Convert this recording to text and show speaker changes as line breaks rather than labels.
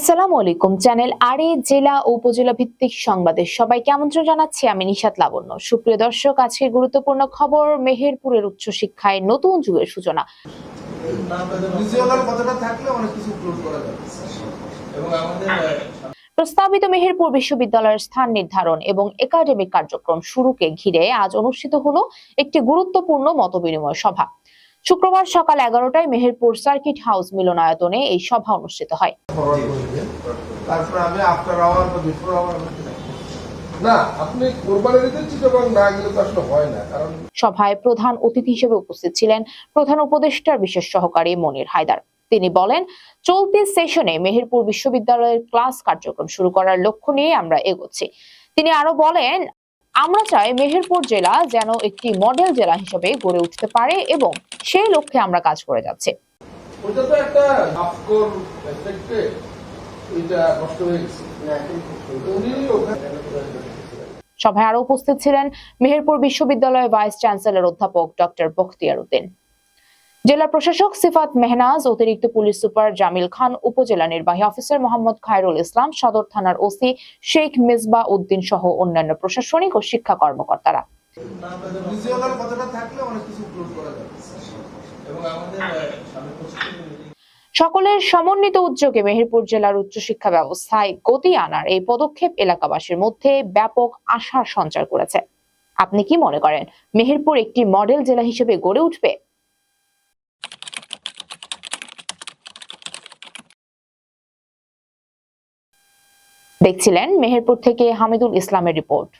আসসালামু আলাইকুম। চ্যানেল আরে জেলা ও উপজেলা ভিত্তিক সংবাদে সবাইকে আমন্ত্রণ জানাচ্ছি। আমি নিশাত লাবণ্য। সুপ্রিয় দর্শক আজকে গুরুত্বপূর্ণ খবর মেহেরপুরের উচ্চশিক্ষায় নতুন যুগের সূচনা। প্রস্তাবিত মেহেরপুর বিশ্ববিদ্যালয়ের স্থান নির্ধারণ এবং একাডেমিক কার্যক্রম শুরুকে ঘিরে আজ অনুষ্ঠিত হলো একটি গুরুত্বপূর্ণ মতবিনিময় সভা। শুক্রবার সকাল এগারোটায় মেহেরপুর সার্কিট হাউস মিলনায়তনে এই সভা অনুষ্ঠিত হয়।
ফরওয়ার্ড করে দিবেন তারপরে আমি আফটার আওয়ার বা বিফোর আওয়ার
না আপনি কোরবানির ঈদের চিটাগাং না গেলে তো আসলে হয় না কারণ
সভায় প্রধান অতিথি হিসেবে উপস্থিত ছিলেন প্রধান উপদেষ্টার বিশেষ সহকারী মনির হায়দার। তিনি বলেন চলতি সেশনে মেহেরপুর বিশ্ববিদ্যালয়ের ক্লাস কার্যক্রম শুরু করার লক্ষ্য নিয়ে আমরা এগোচ্ছি। তিনি আরও বলেন আমরা চাই মেহেরপুর জেলা যেন একটি মডেল জেলা হিসেবে গড়ে উঠতে পারে এবং সেই লক্ষ্যে আমরা কাজ করে যাচ্ছি।
ওইটা তো একটা আফকোর এফেক্টে ওইটা নষ্ট হয়ে গেছে। উনি ওখানে
সভায় আরও উপস্থিত ছিলেন মেহেরপুর বিশ্ববিদ্যালয়ের ভাইস চ্যান্সেলর অধ্যাপক ডক্টর বখতিয়ার উদ্দিন। জেলা প্রশাসক সিফাত মেহনাজ অতিরিক্ত পুলিশ সুপার জামিল খান উপজেলা নির্বাহী অফিসার মোহাম্মদ খায়রুল ইসলাম সদর থানার ওসি শেখ মিসবা উদ্দিন সহ অন্যান্য প্রশাসনিক ও শিক্ষা কর্মকর্তারা। সকলের সমন্বিত উদ্যোগে মেহেরপুর জেলার উচ্চশিক্ষা ব্যবস্থায় গতি আনার এই পদক্ষেপ এলাকাবাসীর মধ্যে ব্যাপক আশার সঞ্চার করেছে। আপনি কি মনে করেন মেহেরপুর একটি মডেল জেলা হিসেবে গড়ে উঠবে? দেখছিলেন মেহেরপুর থেকে হামিদুল ইসলামের রিপোর্ট।